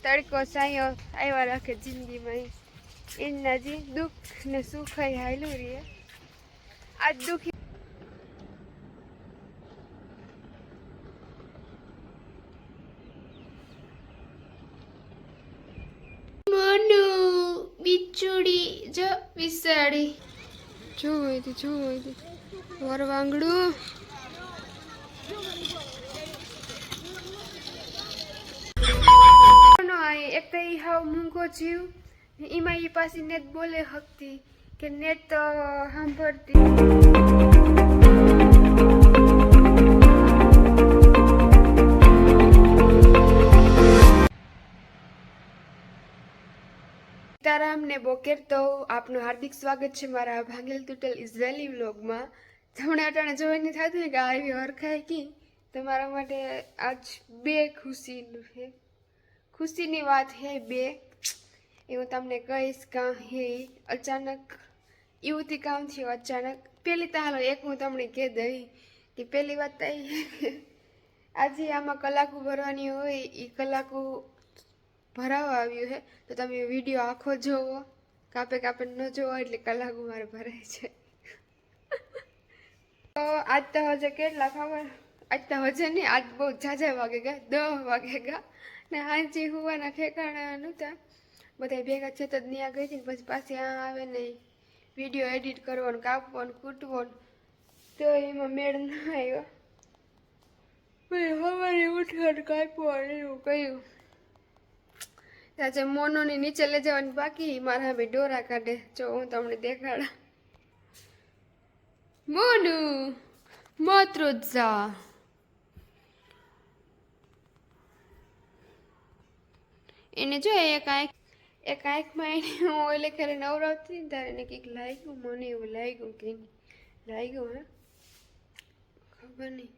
તડકો સાયો આવ્યા રાખે જિંદગીમાં એના જે દુઃખ ને સુખ હાયલું રહીએ આજ દુઃખી મનુ બિચુડી જો વિસાડી જો હોય તો જો હોય તો વરવાંગડું હાવ મૂંગો જીવ. એમાં એ પાછી નેત બોલે હકતી, કે નેત સાંભળતી. સીતારામને બોકેર તો આપનું હાર્દિક સ્વાગત છે મારા ભાંગેલ તૂટેલ ઇઝરાયલી વ્લોગમાં. તમને અટાણે જોઈને થતું કે આવી હરખાય કી તમારા માટે આજ બે ખુશીનું છે. ખુશીની વાત હે બે. એ હું તમને કહીશ કાં હે અચાનક. એવુંથી કામ થયું અચાનક. પેલી તો હાલો એક હું તમને કહી દઈ કે પહેલી વાત તો આજે આમાં કલાકો ભરવાની હોય એ કલાકો ભરાવા આવ્યું છે તો તમે વીડિયો આખો જોવો. કાપે કાપે ન જોવો એટલે કલાકો મારે ભરાય છે. તો આજ તો હજે કેટલા ખબર? આજ તો હજે નહીં, આજ બહુ ઝાઝા વાગે ગયા દહ વાગે ગયા ને હાજી હુવાના ઠેકાણા નહોતા બધા ભેગા છે તો ત્યાં ગઈ હતી ને પછી પાછી આ આવે ને વીડિયો એડિટ કરવાનું ને કૂટવો તો એમાં મેળ ના આવ્યો. પછી સવારે ઉઠવાનું અને એવું કહ્યું આજે મોનોની નીચે લઈ જવાની બાકી મારા ભાઈ ડોરા કાઢે. જો હું તમને દેખાડા. મોનુ મોત્રોત્સા એને જો એક આંખ એક આંખમાં એને હું ઓલે ખરે નવરાવતી ને ત્યારે એને કંઈક લાગ્યું, મને એવું લાગ્યું કે લાગ્યું, હે? ખબર નહીં.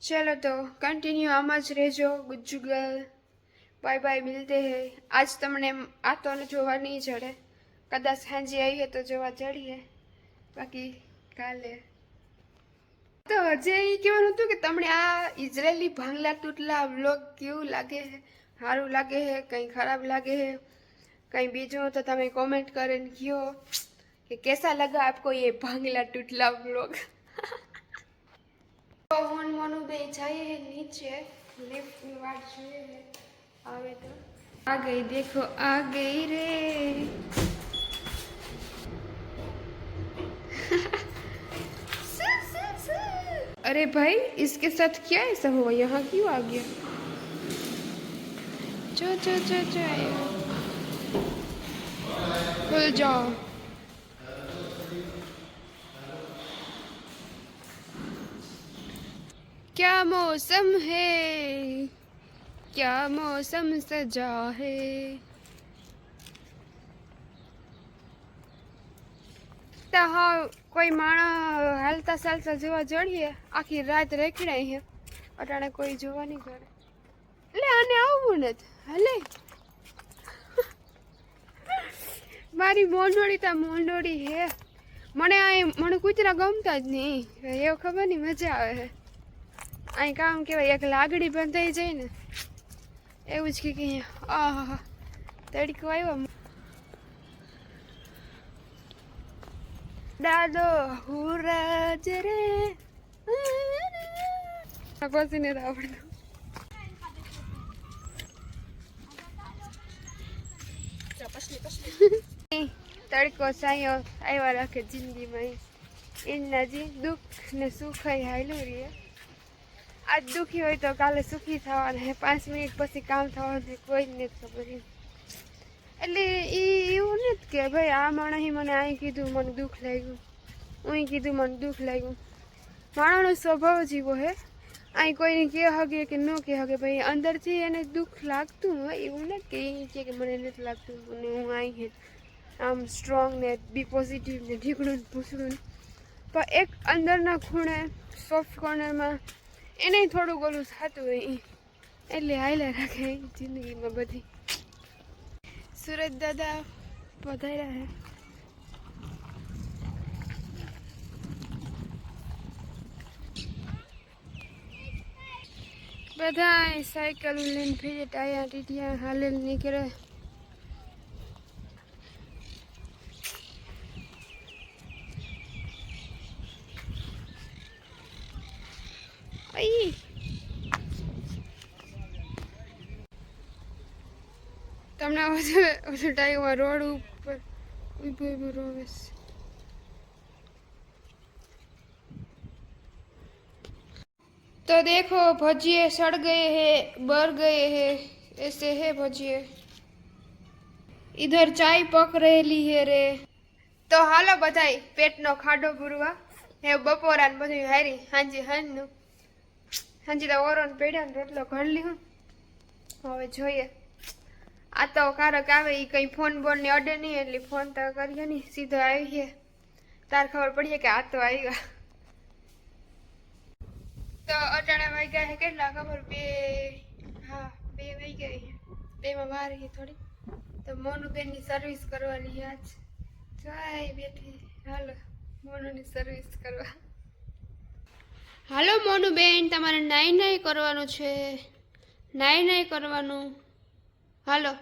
ચલો તો કન્ટિન્યુ આમાં જ રહેજો. ગુજ્જુ ગર્લ બાય બાય મિલતે હે. આજ તમને આ તો જોવા નહીં જડે. કદાચ સાંજે આવીએ તો જોવા ચડીએ બાકી કાલે. તો હજે એ કહેવાનું હતું કે તમને આ ઇઝરાયલી ભાંગલા તૂટલા વ્લોગ કેવું લાગે છે? સારું લાગે છે કંઈ ખરાબ લાગે છે કંઈ બીજું તો તમે કોમેન્ટ કરીને કહો કે કેસા લગા આપકો ये ભાંગલા તૂટલા વ્લોગ તો હું ને મોનું બે જઈએ હે નીચે લિફ્ટની વાટ જોઈએ હે આવે તો आ गई देखो आ गई रे अरे भाई इसके साथ क्या ऐसा हुआ यहाँ क्यों आ गया चो चो चो चो खुल जाओ क्या मौसम है क्या मौसम सजा है તો હા કોઈ માણસ હાલતા ચાલતા જોવા જડીએ આખી રાત રેખડાય છે અટાણે કોઈ જોવા નહીં કરે એટલે આને આવવું નથી હલે મારી મોંડોળી તા મોંડોળી હે મને અહીં મને કૂતરા ગમતા જ નહીં એવું ખબર નહીં મજા આવે અહીં કામ કહેવાય એક લાગડી બંધાઈ જાય ને એવું જ કે આહ તડકો આવ્યો દાદો હુરાજ રે પછી ને તડકો સાયો આવ્યા રાખે જિંદગીમાં એના જે દુઃખ ને સુખ હાયલું રહીએ. આજ દુઃખી હોય તો કાલે સુખી થવાના હે, પાંચ મિનિટ પછી કામ થવાનું કોઈ જ નથી ખબર એટલે એ એવું નથી કે ભાઈ આ માણસે મને અહીં કીધું, મને દુઃખ લાગ્યું. હું કીધું, મને દુઃખ લાગ્યું. માણસનો સ્વભાવ જ એવો હે. અહીં કોઈને કહે હગે કે ન કહે હગે ભાઈ અંદરથી એને દુઃખ લાગતું હોય એવું નથી કે કે મને નથી લાગતું અને હું અહીં હે આમ સ્ટ્રોંગ ને બી પોઝિટિવ ને ઢીકણું ભૂસડું. પણ એક અંદરના ખૂણે સોફ્ટ કોર્નરમાં એને થોડુંક ઓલું થતું હોય. એટલે હાલ્યા રાખે જિંદગીમાં બધી સુરત દાદા પધાર્યા હે બધા સાયકલ લઈને ફેરે ટાયા ટીટિયા હાલે નીકળે અઈ તમને બધું બધું ટાઈમાં રોડ ઉપર ઊભું ઊભું રોવે છે देखो भजिए सड़ गए हैं बर गए हैं ऐसे है भजिए इधर चाय पक રહેલી હે રે તો હાલો બધાય પેટનો ખાડો પૂરવા હે બપોરા ને બધું હારી હાંજી હાંજનું હાંજી તો ઓરોન પેડ્યા ને રોટલો ઘર લીધું હવે જોઈએ આ તો કારક આવે એ કંઈ ફોન બોન ને અડે નહીં એટલે ફોન તો કરીએ નહીં સીધો આવીએ તાર ખબર પડીએ કે આ તો આવ્યા તો અટાણા વાગ્યા છે, કેટલા? ખબર? બે, હા, બે વાગ્યા છે. બેમાં મારી ગઈ થોડી. તો મોનુબેનની સર્વિસ કરવાની આજ. જાય બેઠી. હાલો, મોનુની સર્વિસ કરવા. હાલો, મોનુબેન, તમારે નાઈ નાઈ કરવાનું છે. નાઈ નાઈ કરવાનું. હાલો.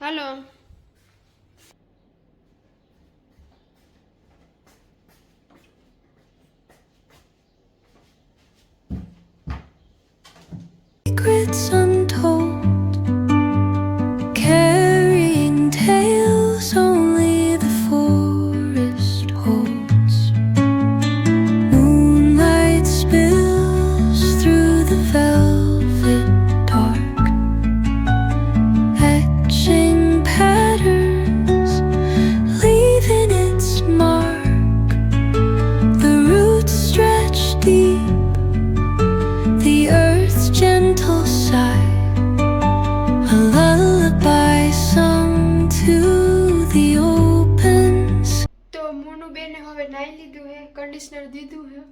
હાલો. Secrets તો બેને હવે નાઈ લીધું હે કન્ડિશનર દીધું હે.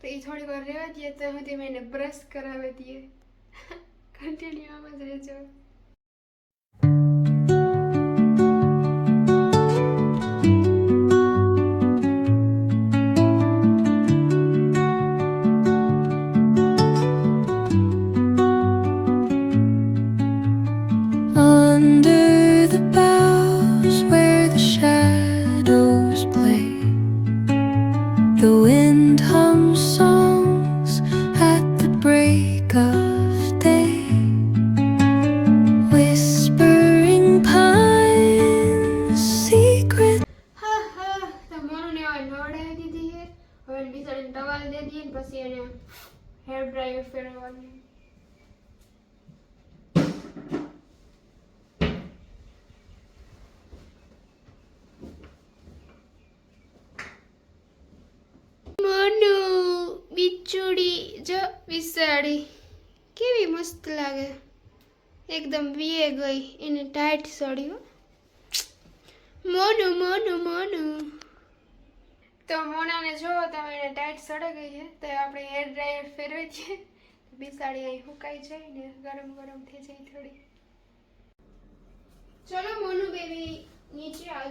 તો એ થોડી વાર રહેવા દઈએ તો હું મેં એને બ્રશ કરાવી દઈએ કન્ટિન્યુ આમ જ રહેજો. The wind વિસાડી કેવી મસ્ત લાગે. એકદમ વીએ ગઈ એને ટાઈટ સડ્યો મોનું મોનું મોનું. તો મોનાને જોવો તમે એને ટાઈટ સડે ગઈ છે તો આપણે હેર ડ્રાયર ફેરવી છીએ બિસાડી અહીં સુકાઈ જાય ને ગરમ ગરમ થઈ જાય થોડી. ચલો મોનુ બેબી નીચે આ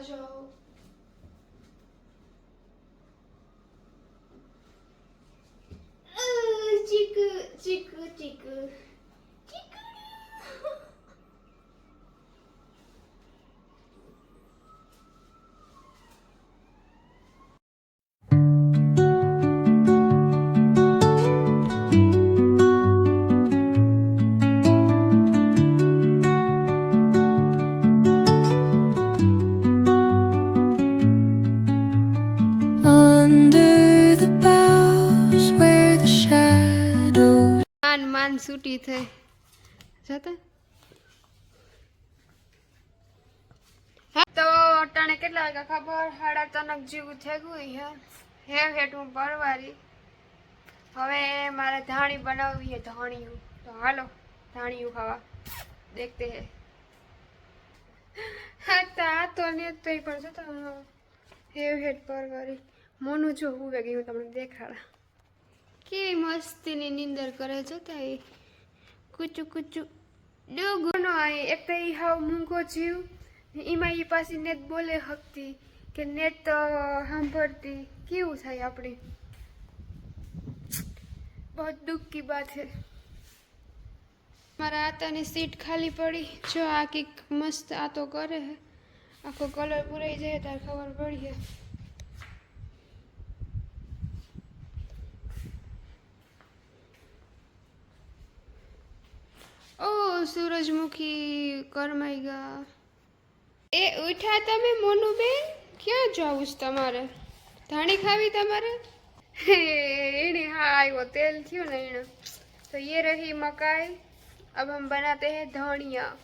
Chiku. Chiku. Under માન થઈ. જતા? તો અટાણે કેટલા વાગ્યા ખબર? સાડા ત્રણક જેવું થઈ ગયું છે. હે હેઠ હું પરવારી. હવે મારે ધાણી બનાવવી છે, ધાણીયું. તો હાલો, ધાણીયું ખાવા. દેખતે હે. હા, તો આ તો ને તો પણ જતા હેવ હેઠ પરવારી. મોનું જો હું વેગી હું તમને દેખાડા. કેવી મસ્તીની નીંદર કરે છે તે કુચુ કુચુ. ડોગોનો આય, એક તો ઈ હાવ મૂંગો જીવ, એમાં ઈ પાછી નેટ બોલે હકતી, કે નેટ તો સાંભળતી. કેવું થાય આપણે બહુ દુઃખ કી બાત હે મારા આતાની સીટ ખાલી પડી. જો આ કંઈક મસ્ત આતો કરે આખો કલર પૂરાઈ જાય ત્યારે ખબર પડી ઓ સૂરજમુખી કરમાઈ ગયા એ ઉઠા તમે મોનુબેન? ક્યાં જવું છે તમારે? ધાણી ખાવી તમારે? એને હા આવ્યો તેલ થયું ને એને તો યે રહી મકાઈ. અબ હમ બનાતે હે ધણિયા.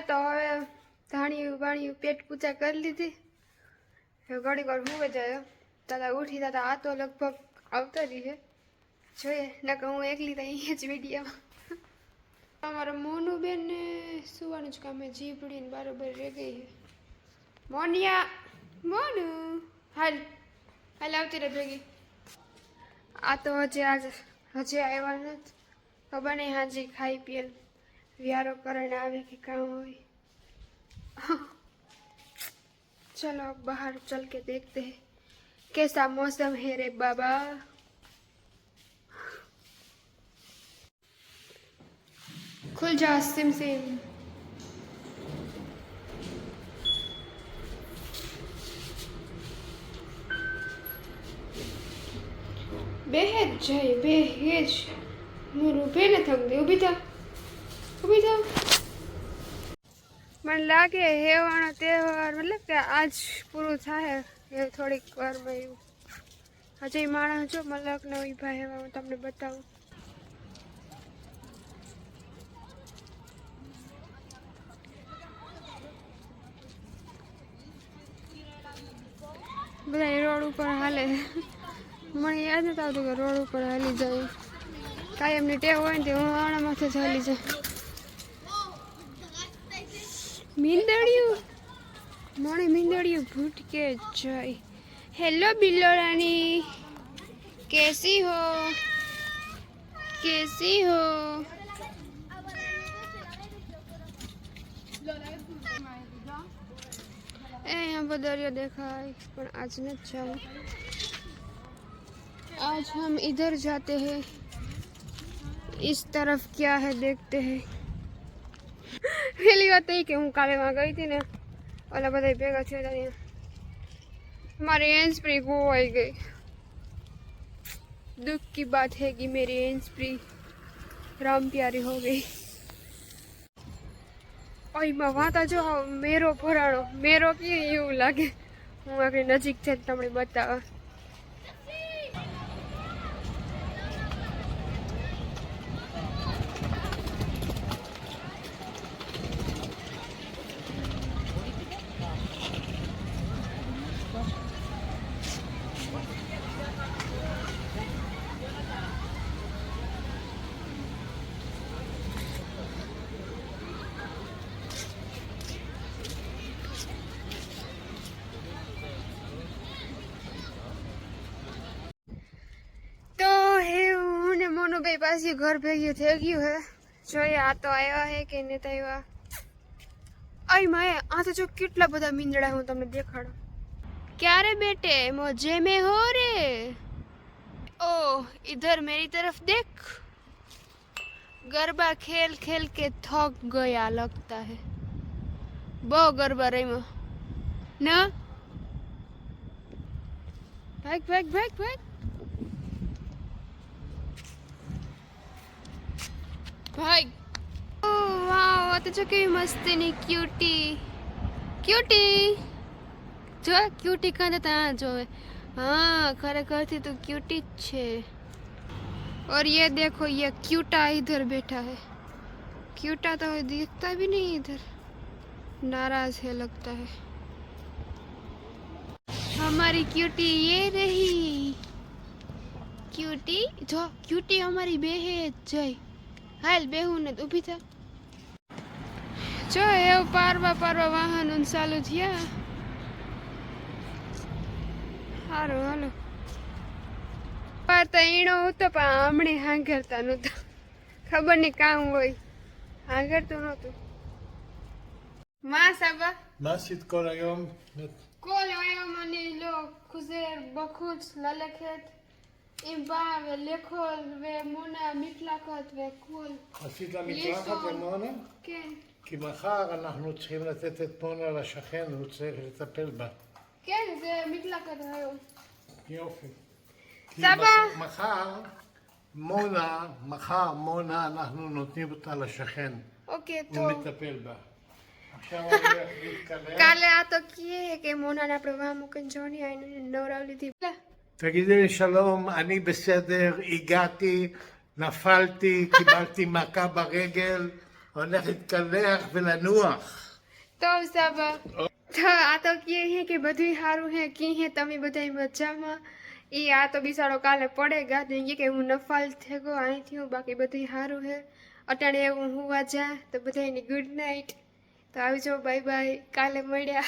હાલે તો હવે ધાણી બાણિયું પેટ પૂજા કરી લીધી. ઘડીક વાર હુવે જાય. દાદા ઉઠી, દાદા આ તો લગભગ આવતા રહી છે. જોઈએ, નકર હું એકલી તો અહીંયા જ વિડીયામાં અમારા મોનું બેન ને સુવાનું જ કામે જીભડીને બરોબર રહી ગઈ છે. મોનિયા, મોનું, હાલ હાલ આવતી રહે ભેગી. આ તો હજી આજે, હજી આવ્યા નથી. ખબર નહીં હાજી ખાઈ પીએલ વ્યારો કરીને આવે કે કામ હોય चलो अब बाहर चल के देखते हैं कैसा मौसम है रे बाबा खुल जा सिम सिम બેહેજ જાય બેહેજ હું ઊભે ને થક દે ઊભી થા ઊભી થા મને લાગે હેવાનો તહેવાર, મતલબ કે આજ પૂરું થાય એ થોડીક વારમાં એવું. હજી માણસ જો મલક નવી ભાઈ હેવા હું તમને બતાવું. બધા રોડ ઉપર હાલે. મને યાદ નથી આવતું કે રોડ ઉપર હાલી જાય. કાંઈ એમની ટેવ હોય ને તે હું આણા માથે જ હાલી જાય. મીંદડિયું મોણે મીંદડિયું ભૂટકે જાય હેલો બિલ્લોરાની કેસી હો કેસી હો ए यहाँ पर दरिया देखा है पर आज न जाऊँ आज हम इधर जाते हैं इस तरफ क्या है देखते हैं પહેલી વાત એ કે હું કાલે માં ગઈ હતી ને ઓલા બધા ભેગા થયેલા ત્યાં મારી હેન્ડ સ્પ્રી ગોવાઈ ગઈ દુઃખ કી બાત હે કે મેરી હેન્ડ સ્પ્રી રામ પ્યારી હો ગઈ ઓયમાં વાતા જો મેરો ભરાણો મેરો કે એવું લાગે હું આગળ નજીક છે તમને બતાવવા ને મોનુભાઈ પાછી ઘર ભેગી થઈ ગયું હે જોઈએ આ તો આવ્યા હે કે નહીં તો આવ્યા અય માએ આ તો જો કેટલા બધા મીંદડા હું તમને દેખાડું ક્યારે બેટે મોજે में हो रे ओ इधर मेरी तरफ देख गरबा खेल खेल के थक गया लगता है બહુ ગરબા રમ્યો ના ભાગ ભાગ ભાગ ભાગ ભાઈ ઓ વાવ આ તો જો કેવી મસ્તીની ક્યુટી ક્યુટી જો ક્યુટી કાં ત્યાં જોવે हाँ खरेखर तो क्यूटी જ છે और ये देखो ये क्यूटा इधर बैठा है क्यूटा तो दिखता भी नहीं इधर नाराज है लगता है हमारी क्यूटी ये रही क्यूटी जो क्यूटी हमारी बेहे जय હાલ બેહું ને ઊભી થા. જો એવું પારવા પારવા વાહનો ચાલુ થયા. સારું હાલો. પારતા ઈણો હતો પણ હમણે હાંગરતા નહોતા. ખબર નહીં કામ હોય. હાંગરતું નતું મા સાબા નાસિત કોલ આવ્યો કોલ આવ્યો મને લો ખુઝેર બખુજ લલખેત. עם בר, לכל, ומונה, מקלחת והכול. עשית לה מקלחת ומונה? כן. כי מחר אנחנו צריכים לתת את מונה לשכן, הוא צריך לטפל בה. כן, זה מקלחת היום. יופי. סבא. מחר, מונה, מחר מונה, אנחנו נותנים אותה לשכן. אוקיי, טוב. הוא מטפל בה. Carla ha toqué que mona la probamos con Johnny y no la olvidé. જોણી આવીને નવરાવ લીધી תגידי לי שלום, אני בסדר, הגעתי, נפלתי, קיבלתי מכה ברגל, הולך להתקלח ולנוח. તો સાબા તો આ તો કહે હે કે બધું સારું હે કી હે તમે બધા મજામાં એ આ તો બિચારો કાલે પડેગા તો કે હું નફાલ થઈ ગયો અહીંથી હું બાકી બધું સારું હે અટાણે હું હુવા જા તો બધાની ગુડ નાઇટ તો આવજો બાય બાય કાલે મળ્યા